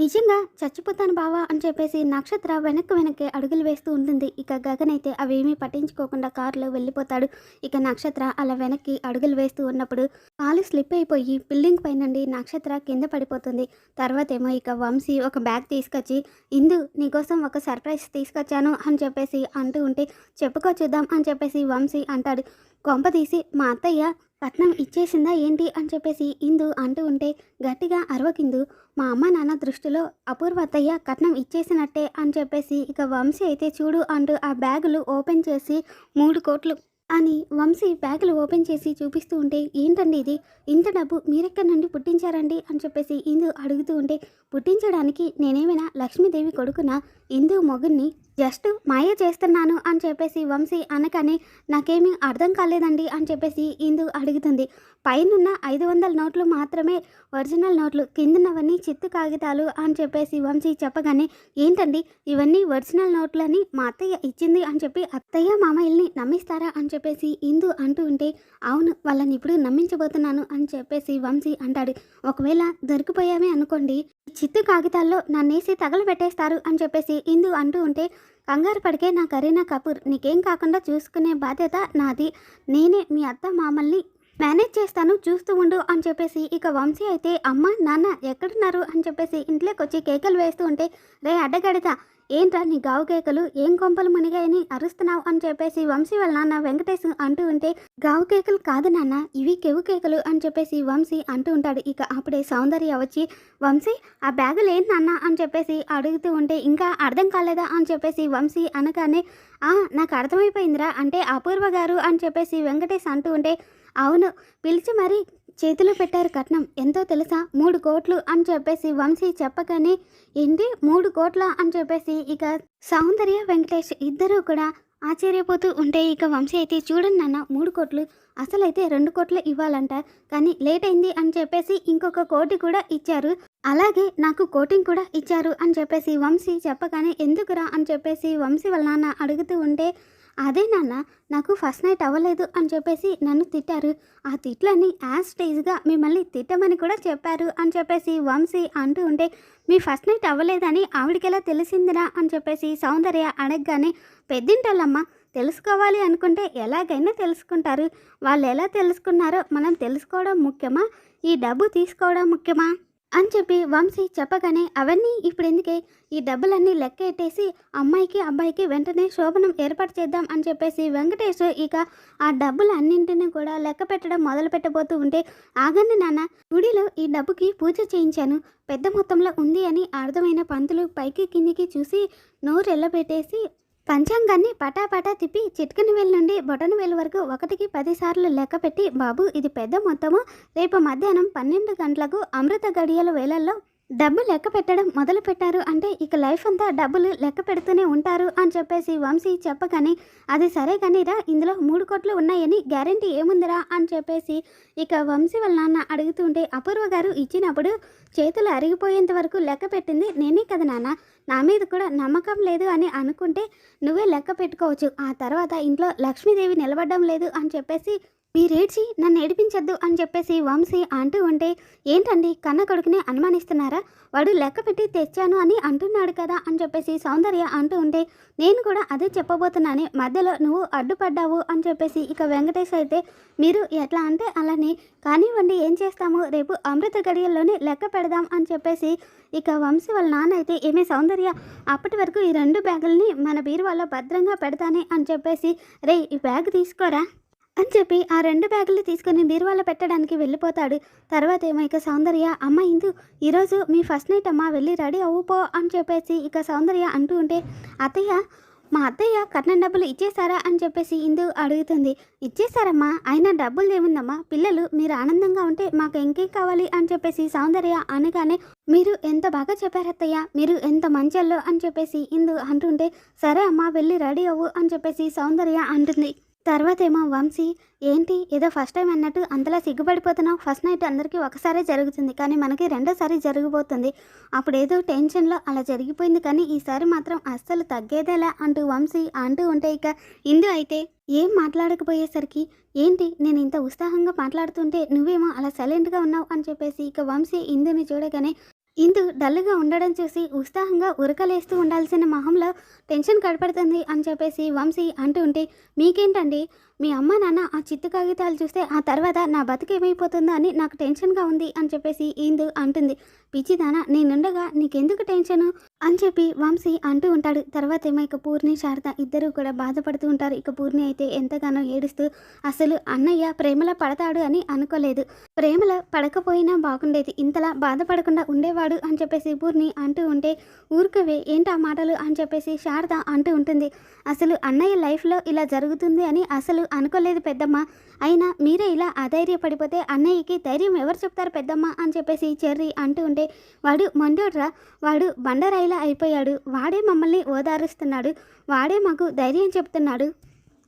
నిజంగా చచ్చిపోతాను బావా అని చెప్పేసి నక్షత్ర వెనక్కి వెనక్కి అడుగులు వేస్తూ ఉంటుంది. ఇక గగన్ అయితే అవేమీ పట్టించుకోకుండా కారులో వెళ్ళిపోతాడు. ఇక నక్షత్ర అలా వెనక్కి అడుగులు వేస్తూ ఉన్నప్పుడు కాలు స్లిప్ అయిపోయి బిల్డింగ్ పైనండి నక్షత్ర కింద పడిపోతుంది. తర్వాత ఏమో ఇక వంశీ ఒక బ్యాగ్ తీసుకొచ్చి ఇందు నీకోసం ఒక సర్ప్రైజ్ తీసుకొచ్చాను అని చెప్పేసి అంటూ ఉంటే చెప్పుకో చూద్దాం అని చెప్పేసి వంశీ అంటాడు. కొంప తీసి మా అత్తయ్య కట్నం ఇచ్చేసిందా ఏంటి అని చెప్పేసి ఇందు అంటూ ఉంటే గట్టిగా అరవకిందు మా అమ్మ నాన్న దృష్టిలో అపూర్వతయ్య కట్నం ఇచ్చేసినట్టే అని చెప్పేసి ఇక వంశీ అయితే చూడు అంటూ ఆ బ్యాగులు ఓపెన్ చేసి మూడు కోట్లు అని వంశీ బ్యాగులు ఓపెన్ చేసి చూపిస్తూ ఉంటే ఏంటండి ఇది? ఇంత డబ్బు మీరెక్కడి నుండి పుట్టించారండి? అని చెప్పేసి ఇందు అడుగుతూ ఉంటే పుట్టించడానికి నేనేమైనా లక్ష్మీదేవి కొడుకున? ఇందు మొగుడిని జస్ట్ మాయ చేస్తున్నాను అని చెప్పేసి వంశీ అనగానే నాకేమీ అర్థం కాలేదండి అని చెప్పేసి ఇందు అడుగుతుంది. పైనున్న ఐదు వందల నోట్లు మాత్రమే ఒరిజినల్ నోట్లు కిందనవన్నీ చిత్తు కాగితాలు అని చెప్పేసి వంశీ చెప్పగానే ఏంటండి ఇవన్నీ ఒరిజినల్ నోట్లని మా అత్తయ్య ఇచ్చింది అని చెప్పి అత్తయ్య మామయ్యల్ని నమ్మిస్తారా అని చెప్పేసి ఇందు అంటూ ఉంటే అవును వాళ్ళని ఇప్పుడు నమ్మించబోతున్నాను అని చెప్పేసి వంశీ అంటాడు. ఒకవేళ దొరికిపోయామే అనుకోండి చిత్తు కాగితాల్లో నన్నేసి తగలబెట్టేస్తారు అని చెప్పేసి ఇందు అంటూ ఉంటే కంగారు పడికే నా కరీనా కపూర్ నీకేం కాకుండా చూసుకునే బాధ్యత నాది. నేనే మీ అత్త మామల్ని మేనేజ్ చేస్తాను చూస్తూ ఉండు అని చెప్పేసి ఇక వంశీ అయితే అమ్మ నాన్న ఎక్కడున్నారు అని చెప్పేసి ఇంట్లోకి వచ్చి కేకలు వేస్తూ ఉంటే రే అడ్డగడిత ఏంట్రా నీ గావు కేకలు ఏం కొంపలు మునిగాయని అరుస్తున్నావు అని చెప్పేసి వంశీ వాళ్ళ నాన్న వెంకటేష్ అంటూ ఉంటే గావు కేకలు కాదు నాన్న ఇవి కెవు కేకలు అని చెప్పేసి వంశీ అంటూ ఉంటాడు. ఇక అప్పుడే సౌందర్య వచ్చి వంశీ ఆ బ్యాగులు ఏంటి నాన్న? అని చెప్పేసి అడుగుతూ ఉంటే ఇంకా అర్థం కాలేదా? అని చెప్పేసి వంశీ అనగానే నాకు అర్థమైపోయిందిరా అంటే అపూర్వ గారు అని చెప్పేసి వెంకటేష్ అంటూ ఉంటే అవును పిలిచి మరి చేతిలో పెట్టారు కట్నం. ఎంతో తెలుసా? మూడు కోట్లు అని చెప్పేసి వంశీ చెప్పగానే ఏంటి మూడు కోట్ల అని చెప్పేసి ఇక సౌందర్య వెంకటేష్ ఇద్దరూ కూడా ఆశ్చర్యపోతూ ఉంటే ఇక వంశీ అయితే చూడండి నాన్న మూడు కోట్లు. అసలైతే రెండు కోట్లు ఇవ్వాలంట. కానీ లేట్ అయింది అని చెప్పేసి ఇంకొక కోటి కూడా ఇచ్చారు. అలాగే నాకు కోటింగ్ కూడా ఇచ్చారు అని చెప్పేసి వంశీ చెప్పగానే ఎందుకురా అని చెప్పేసి వంశీ వాళ్ళ నాన్న అడుగుతూ ఉంటే అదే నాన్న నాకు ఫస్ట్ నైట్ అవ్వలేదు అని చెప్పేసి నన్ను తిట్టారు. ఆ తిట్లని యాజ్ స్టేజ్గా మిమ్మల్ని తిట్టమని కూడా చెప్పారు అని చెప్పేసి వంశీ అంటూ ఉంటే మీ ఫస్ట్ నైట్ అవ్వలేదని ఆవిడకెలా తెలిసిందిరా అని చెప్పేసి సౌందర్య అడగగానే పెద్దింటోళ్ళమ్మ తెలుసుకోవాలి అనుకుంటే ఎలాగైనా తెలుసుకుంటారు. వాళ్ళు ఎలా తెలుసుకున్నారో మనం తెలుసుకోవడం ముఖ్యమా? ఈ డబ్బు తీసుకోవడం ముఖ్యమా? అని చెప్పి వంశీ చెప్పగానే అవన్నీ ఇప్పుడు ఎందుకే ఈ డబ్బులన్నీ లెక్క ఎట్టేసి అమ్మాయికి అబ్బాయికి వెంటనే శోభనం ఏర్పాటు చేద్దాం అని చెప్పేసి వెంకటేష్ ఇక ఆ డబ్బులు అన్నింటినీ కూడా లెక్క పెట్టడం మొదలు పెట్టబోతూ ఉంటే ఆగండి నాన్న గుడిలో ఈ డబ్బుకి పూజ చేయించాను. పెద్ద మొత్తంలో ఉంది అని అర్థమైన పంతులు పైకి కిందికి చూసి నోరు ఎల్లబెట్టేసి పంచాంగాన్ని పటాపటా తిప్పి చిట్కని వేలు నుండి బొటన వేలు వరకు ఒకటికి పదిసార్లు లెక్క పెట్టి బాబు ఇది పెద్ద మొత్తము. రేపు మధ్యాహ్నం పన్నెండు గంటలకు అమృత గడియల వేళల్లో డబ్బు లెక్క పెట్టడం మొదలు పెట్టారు. అంటే ఇక లైఫ్ అంతా డబ్బులు లెక్క పెడుతూనే ఉంటారు అని చెప్పేసి వంశీ చెప్పగానే అది సరే కానీరా ఇందులో మూడు కోట్లు ఉన్నాయని గ్యారంటీ ఏముందిరా అని చెప్పేసి ఇక వంశీ వాళ్ళ నాన్న అడుగుతుంటే అపూర్వ గారు ఇచ్చినప్పుడు చేతులు అరిగిపోయేంత వరకు లెక్క పెట్టింది నేనే కదా నాన్న. నా మీద కూడా నమ్మకం లేదు అని అనుకుంటే నువ్వే లెక్క పెట్టుకోవచ్చు. ఆ తర్వాత ఇంట్లో లక్ష్మీదేవి నిలబడడం లేదు అని చెప్పేసి మీరేడ్చి నన్ను ఏడిపించద్దు అని చెప్పేసి వంశీ అంటూ ఉంటే ఏంటండి కన్న కొడుకునే అనుమానిస్తున్నారా? వాడు లెక్క పెట్టి తెచ్చాను అని అంటున్నాడు కదా అని చెప్పేసి సౌందర్య అంటూ ఉంటే నేను కూడా అదే చెప్పబోతున్నానే మధ్యలో నువ్వు అడ్డుపడ్డావు అని చెప్పేసి ఇక వెంకటేష్ అయితే మీరు ఎట్లా అంటే అలానే కానివ్వండి ఏం చేస్తాము? రేపు అమృత గడియల్లోనే లెక్క పెడదాం అని చెప్పేసి ఇక వంశీ వాళ్ళ నాన్న అయితే ఏమే సౌందర్య అప్పటి వరకు ఈ రెండు బ్యాగుల్ని మన బీరువాలో భద్రంగా పెడతానే అని చెప్పేసి రే ఈ బ్యాగ్ తీసుకోరా? అని చెప్పి ఆ రెండు బ్యాగులు తీసుకొని బీరువాలో పెట్టడానికి వెళ్ళిపోతాడు. తర్వాత ఏమో ఇక సౌందర్య అమ్మ ఇందు ఈరోజు మీ ఫస్ట్ నైట్ అమ్మ వెళ్ళి రెడీ అవ్వుపో అని చెప్పేసి ఇక సౌందర్య అంటూ ఉంటే అత్తయ్య మా అత్తయ్య కట్నం డబ్బులు ఇచ్చేసారా అని చెప్పేసి ఇందు అడుగుతుంది. ఇచ్చేసారమ్మా అయినా డబ్బులు ఏముందమ్మా పిల్లలు మీరు ఆనందంగా ఉంటే మాకు ఇంకేం కావాలి? అని చెప్పేసి సౌందర్య అనగానే మీరు ఎంత బాగా చెప్పారు అత్తయ్య మీరు ఎంత మంచల్లో అని చెప్పేసి ఇందు అంటుంటే సరే అమ్మా వెళ్ళి రెడీ అవ్వు అని చెప్పేసి సౌందర్య అంటుంది. తర్వాత ఏమో వంశీ ఏంటి ఏదో ఫస్ట్ టైం అన్నట్టు అంతలా సిగ్గుపడిపోతున్నావు? ఫస్ట్ నైట్ అందరికీ ఒకసారి జరుగుతుంది కానీ మనకి రెండోసారి జరిగిపోతుంది అప్పుడు ఏదో టెన్షన్లో అలా జరిగిపోయింది కానీ ఈసారి మాత్రం అస్సలు తగ్గేదేలా అంటూ వంశీ అంటూ ఉంటే ఇక ఇందు అయితే ఏం మాట్లాడకపోయేసరికి ఏంటి నేను ఇంత ఉత్సాహంగా మాట్లాడుతుంటే నువ్వేమో అలా సైలెంట్గా ఉన్నావు అని చెప్పేసి ఇక వంశీ ఇందుని చూడగానే ఇందు డల్గా ఉండడం చూసి ఉత్సాహంగా ఉరకలేస్తూ ఉండాల్సిన మొహంలో టెన్షన్ కడపడుతుంది అని చెప్పేసి వంశీ అంటూ ఉంటే మీకేంటండి? మీ అమ్మ నాన్న ఆ చిత్తు కాగితాలు చూస్తే ఆ తర్వాత నా బతుకేమైపోతుందో అని నాకు టెన్షన్గా ఉంది అని చెప్పేసి ఇందు అంటుంది. పిచ్చిదానా నేనుండగా నీకెందుకు టెన్షను? అని చెప్పి వంశీ అంటూ ఉంటాడు. తర్వాత ఏమో ఇక పూర్ణి శారద ఇద్దరు కూడా బాధపడుతూ ఉంటారు. ఇక పూర్ణి అయితే ఎంతగానో ఏడుస్తూ అసలు అన్నయ్య ప్రేమలో పడతాడు అని అనుకోలేదు. ప్రేమలో పడకపోయినా బాగుండేది. ఇంతలా బాధపడకుండా ఉండేవాడు అని చెప్పేసి పూర్ణి అంటూ ఉంటే ఊరుకవే ఏంటి ఆ మాటలు అని చెప్పేసి శారద అంటూ ఉంటుంది. అసలు అన్నయ్య లైఫ్లో ఇలా జరుగుతుంది అని అసలు అనుకోలేదు పెద్దమ్మ. అయినా మీరే ఇలా అధైర్యపడిపోతే అన్నయ్యకి ధైర్యం ఎవరు చెప్తారు పెద్దమ్మ అని చెప్పేసి చెర్రి అంటూ ఉంటే వాడు మండోడ్రా వాడు బండరాయిలా అయిపోయాడు. వాడే మమ్మల్ని ఓదారుస్తున్నాడు. వాడే మాకు ధైర్యం చెప్తున్నాడు.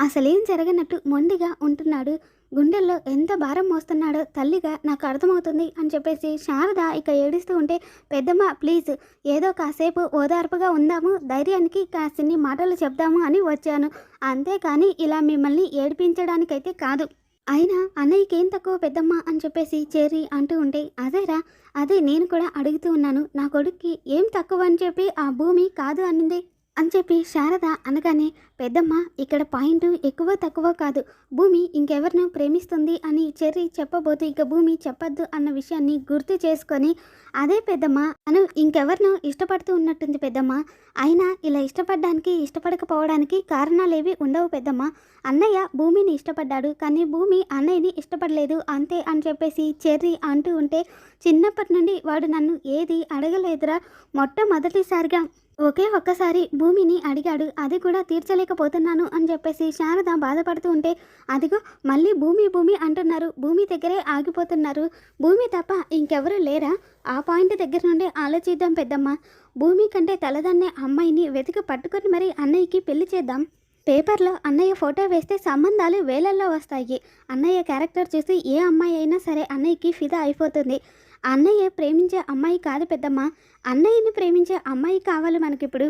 అసలేం జరగనట్టు మొండిగా ఉంటున్నాడు. గుండెల్లో ఎంత భారం మోస్తున్నాడో తల్లిగా నాకు అర్థమవుతుంది అని చెప్పేసి శారద ఇక ఏడుస్తూ ఉంటే పెద్దమ్మ ప్లీజ్ ఏదో కాసేపు ఓదార్పుగా ఉందాము ధైర్యానికి కాసిన్ని మాటలు చెప్దాము అని వచ్చాను. అంతేకాని ఇలా మిమ్మల్ని ఏడిపించడానికైతే కాదు. అయినా అన్నయ్యకి ఏం తక్కువ పెద్దమ్మ అని చెప్పేసి చేరి అంటూ ఉంటే అదేరా అదే నేను కూడా అడుగుతూ ఉన్నాను నా కొడుక్కి ఏం తక్కువ అని చెప్పి ఆ భూమి కాదు అనింది. అని చెప్పి శారద అనగానే పెద్దమ్మ ఇక్కడ పాయింట్ ఎక్కువ తక్కువ కాదు. భూమి ఇంకెవరినో ప్రేమిస్తుంది అని చెర్రి చెప్పబోతూ ఇక భూమి చెప్పొద్దు అన్న విషయాన్ని గుర్తు చేసుకొని అదే పెద్దమ్మ అను ఇంకెవరినో ఇష్టపడుతూ ఉన్నట్టుంది పెద్దమ్మ. అయినా ఇలా ఇష్టపడడానికి ఇష్టపడకపోవడానికి కారణాలేవి ఉండవు పెద్దమ్మ. అన్నయ్య భూమిని ఇష్టపడ్డాడు కానీ భూమి అన్నయ్యని ఇష్టపడలేదు అంతే అని చెప్పేసి చెర్రి అంటూ ఉంటే చిన్నప్పటి నుండి వాడు నన్ను ఏది అడగలేదురా. మొట్టమొదటిసారిగా ఒకే ఒక్కసారి భూమిని అడిగాడు. అది కూడా తీర్చలేకపోతున్నాను అని చెప్పేసి శారద బాధపడుతూ ఉంటే అదిగో మళ్ళీ భూమి భూమి అంటున్నారు. భూమి దగ్గరే ఆగిపోతున్నారు. భూమి తప్ప ఇంకెవరు లేరా? ఆ పాయింట్ దగ్గర నుండి ఆలోచిద్దాం పెద్దమ్మ. భూమి కంటే తలదన్నే అమ్మాయిని వెతికి పట్టుకొని మరి అన్నయ్యకి పెళ్ళి చేద్దాం. పేపర్లో అన్నయ్య ఫోటో వేస్తే సంబంధాలు వేలల్లో వస్తాయి. అన్నయ్య క్యారెక్టర్ చూసి ఏ అమ్మాయి అయినా సరే అన్నయ్యకి ఫిదా అయిపోతుంది. అన్నయ్య ప్రేమించే అమ్మాయి కాదు పెద్దమ్మ. అన్నయ్యని ప్రేమించే అమ్మాయి కావాలి మనకిప్పుడు.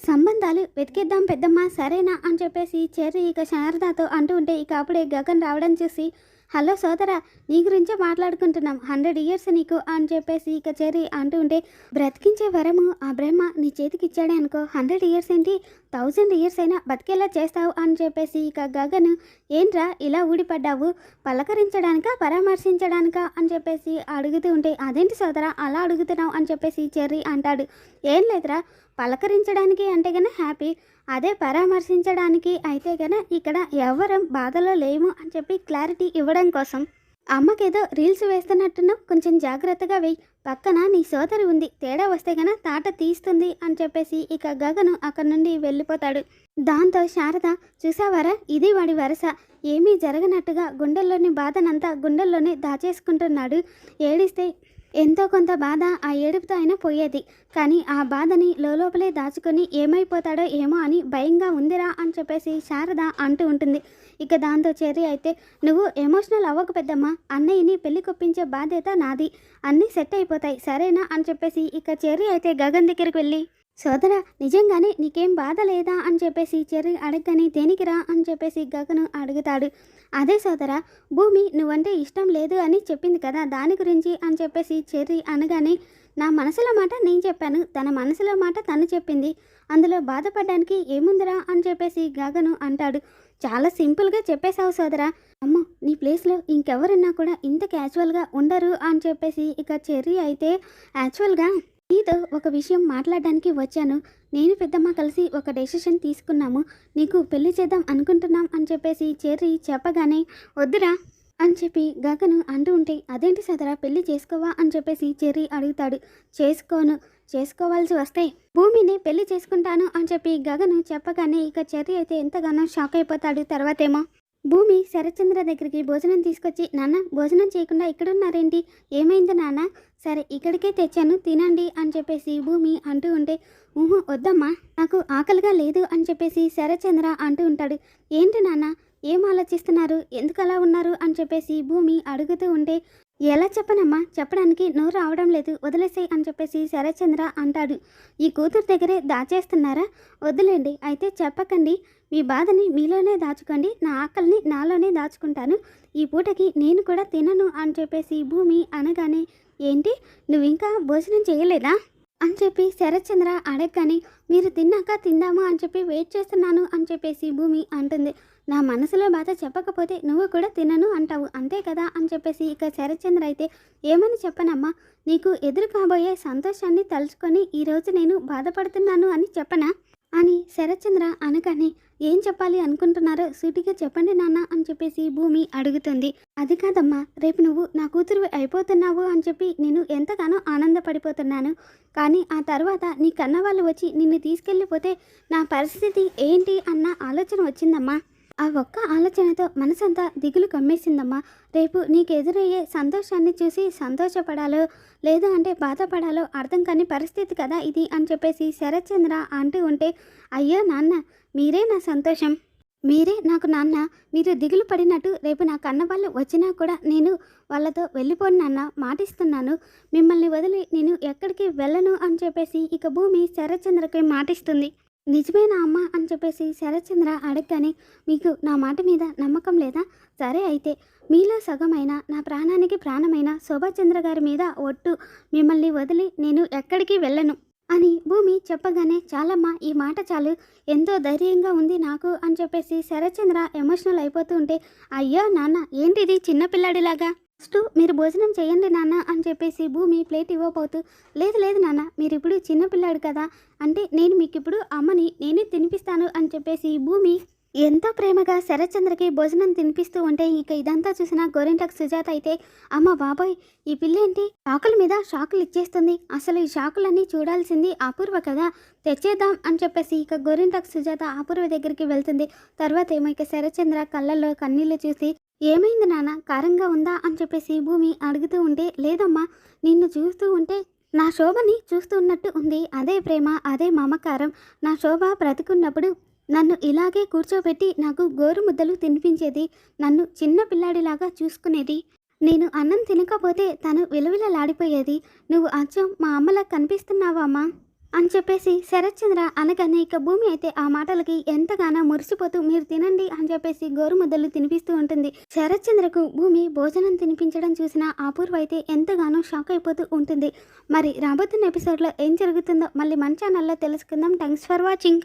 సంబంధాలు వెతికేద్దాం పెద్దమ్మ సరేనా అని చెప్పేసి చెర్రి ఇక శారదాతో అంటూ ఉంటే ఇక అప్పుడే గగన్ రావడం చూసి హలో సోదరా నీ గురించే మాట్లాడుకుంటున్నాం. హండ్రెడ్ ఇయర్స్ నీకు అని చెప్పేసి ఇక చెర్రి అంటూ ఉంటే బ్రతికించే వరము ఆ బ్రహ్మ నీ చేతికి ఇచ్చాడే అనుకో. హండ్రెడ్ ఇయర్స్ ఏంటి? థౌజండ్ ఇయర్స్ అయినా బతికేలా చేస్తావు అని చెప్పేసి ఇక గగన్ ఏంట్రా ఇలా ఊడిపడ్డావు? పలకరించడానికా? పరామర్శించడానికా? అని చెప్పేసి అడుగుతూ ఉంటే అదేంటి సోదరా అలా అడుగుతున్నావు అని చెప్పేసి చెర్రీ అంటాడు. ఏం లేదురా పలకరించడానికి అంటే గన హ్యాపీ అదే పరామర్శించడానికి అయితే కనుక ఇక్కడ ఎవరం బాధలో లేము అని చెప్పి క్లారిటీ ఇవ్వడం కోసం అమ్మకేదో రీల్స్ వేస్తున్నట్టున్నావు. కొంచెం జాగ్రత్తగా వెయ్యి పక్కన నీ సోదరి ఉంది. తేడా వస్తే గన తాట తీస్తుంది అని చెప్పేసి ఇక గగను అక్కడి నుండి వెళ్ళిపోతాడు. దాంతో శారద చూసావారా? ఇది వాడి వరస. ఏమీ జరగనట్టుగా గుండెల్లోని బాధనంతా గుండెల్లోనే దాచేసుకుంటున్నాడు. ఏడిస్తే ఎంతో కొంత బాధ ఆ ఏడుపుతో అయినా పోయేది. కానీ ఆ బాధని లోపలే దాచుకొని ఏమైపోతాడో ఏమో అని భయంగా ఉందిరా అని చెప్పేసి శారద అంటూ ఉంటుంది. ఇక దాంతో చెర్రి అయితే నువ్వు ఎమోషనల్ అవ్వక పెద్దమ్మా. అన్నయ్యని పెళ్ళి కొప్పించే బాధ్యత నాది. అన్నీ సెట్ అయిపోతాయి. సరేనా? అని చెప్పేసి ఇక చేరి అయితే గగన్ దగ్గరికి వెళ్ళి సోదరా నిజంగానే నీకేం బాధ లేదా? అని చెప్పేసి చెర్రి అడగని దేనికిరా అని చెప్పేసి గగను అడుగుతాడు. అదే సోదర భూమి నువ్వంటే ఇష్టం లేదు అని చెప్పింది కదా దాని గురించి? అని చెప్పేసి చెర్రి అనగానే నా మనసులో మాట నేను చెప్పాను తన మనసులో మాట తను చెప్పింది. అందులో బాధపడడానికి ఏముందిరా? అని చెప్పేసి గగను అంటాడు. చాలా సింపుల్గా చెప్పేశావు సోదరా. అమ్మో నీ ప్లేస్లో ఇంకెవరున్నా కూడా ఇంత క్యాజువల్గా ఉండరు? అని చెప్పేసి ఇక చెర్రి అయితే యాక్చువల్గా నీతో ఒక విషయం మాట్లాడడానికి వచ్చాను. నేను పెద్దమ్మ కలిసి ఒక డెసిషన్ తీసుకున్నాము. నీకు పెళ్ళి చేద్దాం అనుకుంటున్నాం అని చెప్పేసి చెర్రి చెప్పగానే వద్దురా అని చెప్పి గగను అంటూ ఉంటే అదేంటి సదరా పెళ్ళి చేసుకోవా అని చెప్పేసి చెర్రి అడుగుతాడు. చేసుకోను చేసుకోవాల్సి వస్తే భూమిని పెళ్ళి చేసుకుంటాను అని చెప్పి గగను చెప్పగానే ఇక చెర్రి అయితే ఎంతగానో షాక్ అయిపోతాడు. తర్వాతేమో భూమి శరత్చంద్ర దగ్గరికి భోజనం తీసుకొచ్చి నాన్న భోజనం చేయకుండా ఇక్కడున్నారేంటి? ఏమైంది నాన్న? సరే ఇక్కడికే తెచ్చాను తినండి అని చెప్పేసి భూమి అంటూ ఉంటే ఊహు వద్దమ్మా నాకు ఆకలిగా లేదు అని చెప్పేసి శరత్చంద్ర అంటూ ఉంటాడు. ఏంటి నాన్న ఏం ఆలోచిస్తున్నారు? ఎందుకు అలా ఉన్నారు? అని చెప్పేసి భూమి అడుగుతూ ఉంటే ఎలా చెప్పనమ్మా? చెప్పడానికి నోరు రావడం లేదు. వదిలేసేయ్ అని చెప్పేసి శరచంద్ర అంటాడు. ఈ కూతురు దగ్గరే దాచేస్తున్నారా? వదిలేండి అయితే చెప్పకండి. మీ బాధని మీలోనే దాచుకోండి. నా ఆకలిని నాలోనే దాచుకుంటాను. ఈ పూటకి నేను కూడా తినను అని చెప్పేసి భూమి అనగానే ఏంటి? నువ్వు ఇంకా భోజనం చేయలేదా? అని చెప్పి శరత్చంద్ర అడగగానే మీరు తిన్నాక తిందాము అని చెప్పి వెయిట్ చేస్తున్నాను అని చెప్పేసి భూమి అంటుంది. నా మనసులో బాధ చెప్పకపోతే నువ్వు కూడా తినను అంటావు. అంతే కదా? అని చెప్పేసి ఇక శరత్చంద్ర అయితే ఏమని చెప్పనమ్మా? నీకు ఎదురు కాబోయే సంతోషాన్ని తలుచుకొని ఈరోజు నేను బాధపడుతున్నాను అని చెప్పనా? అని శరత్చంద్ర అనగానే ఏం చెప్పాలి అనుకుంటున్నారో సూటిగా చెప్పండి నాన్న అని చెప్పేసి భూమి అడుగుతుంది. అది కాదమ్మా రేపు నువ్వు నా కూతురు అయిపోతున్నావు అని చెప్పి నేను ఎంతగానో ఆనందపడిపోతున్నాను. కానీ ఆ తర్వాత నీ కన్నవాళ్ళు వచ్చి నిన్ను తీసుకెళ్ళిపోతే నా పరిస్థితి ఏంటి అన్న ఆలోచన వచ్చిందమ్మా. ఆ ఒక్క ఆలోచనతో మనసంతా దిగులు కమ్మేసిందమ్మా. రేపు నీకు ఎదురయ్యే సంతోషాన్ని చూసి సంతోషపడాలో లేదు అంటే బాధపడాలో అర్థం కాని పరిస్థితి కదా ఇది అని చెప్పేసి శరత్చంద్ర అంటూ ఉంటే అయ్యో నాన్న మీరే నా సంతోషం. మీరే నాకు నాన్న. మీరు దిగులు పడినట్టు రేపు నా కన్న వాళ్ళు వచ్చినా కూడా నేను వాళ్ళతో వెళ్ళిపోను నాన్న మాటిస్తున్నాను. మిమ్మల్ని వదిలి నేను ఎక్కడికి వెళ్ళను అని చెప్పేసి ఇక భూమి శరత్చంద్రకి మాటిస్తుంది. నిజమేనా అమ్మ అని చెప్పేసి శరత్చంద్ర అడగగానే మీకు నా మాట మీద నమ్మకం లేదా? సరే అయితే మీలో సగమైన నా ప్రాణానికి ప్రాణమైన శోభాచంద్ర గారి మీద ఒట్టు మిమ్మల్ని వదిలి నేను ఎక్కడికి వెళ్ళను అని భూమి చెప్పగానే చాలమ్మా ఈ మాట చాలు. ఎంతో ధైర్యంగా ఉంది నాకు అని చెప్పేసి శరత్చంద్ర ఎమోషనల్ అయిపోతూ ఉంటే అయ్యో నాన్న ఏంటిది చిన్నపిల్లాడిలాగా ఫస్ట్ మీరు భోజనం చేయండి నాన్న అని చెప్పేసి భూమి ప్లేట్ ఇవ్వబోతూ లేదు లేదు నాన్న మీరు ఇప్పుడు చిన్నపిల్లాడు కదా అంటే నేను మీకు ఇప్పుడు అమ్మని నేనే తినిపిస్తాను అని చెప్పేసి భూమి ఎంతో ప్రేమగా శరత్చంద్రకి భోజనం తినిపిస్తూ ఉంటే ఇక ఇదంతా చూసిన గోరింటకు సుజాత అయితే అమ్మ బాబోయ్ ఈ పిల్ల ఏంటి షాకుల మీద షాకులు ఇచ్చేస్తుంది. అసలు ఈ షాకులన్నీ చూడాల్సింది అపూర్వ కదా తెచ్చేద్దాం అని చెప్పేసి ఇక గోరింటకు సుజాత అపూర్వ దగ్గరికి వెళ్తుంది. తర్వాత ఏమో ఇక శరత్చంద్ర కళ్ళల్లో కన్నీళ్ళు చూసి ఏమైంది నాన్న? కారంగా ఉందా? అని చెప్పేసి భూమి అడుగుతూ ఉంటే లేదమ్మా నిన్ను చూస్తూ ఉంటే నా శోభని చూస్తూ ఉన్నట్టు ఉంది. అదే ప్రేమ అదే మమకారం. నా శోభ బ్రతుకున్నప్పుడు నన్ను ఇలాగే కూర్చోబెట్టి నాకు గోరు ముద్దలు తినిపించేది నన్ను చిన్న పిల్లాడిలాగా చూసుకునేది. నేను అన్నం తినకపోతే తను విలవిలలాడిపోయేది. నువ్వు అచ్చం మా అమ్మలా కనిపిస్తున్నావా అమ్మా? అని చెప్పేసి శరత్చంద్ర అనగానే ఇక భూమి అయితే ఆ మాటలకి ఎంతగానో మురిసిపోతూ మీరు తినండి అని చెప్పేసి గోరుముద్దలు తినిపిస్తూ ఉంటుంది. శరత్చంద్రకు భూమి భోజనం తినిపించడం చూసిన అపూర్వ అయితే ఎంతగానో షాక్ అయిపోతూ ఉంటుంది. మరి రాబోతున్న ఎపిసోడ్లో ఏం జరుగుతుందో మళ్ళీ మన ఛానల్లో తెలుసుకుందాం. Thanks for watching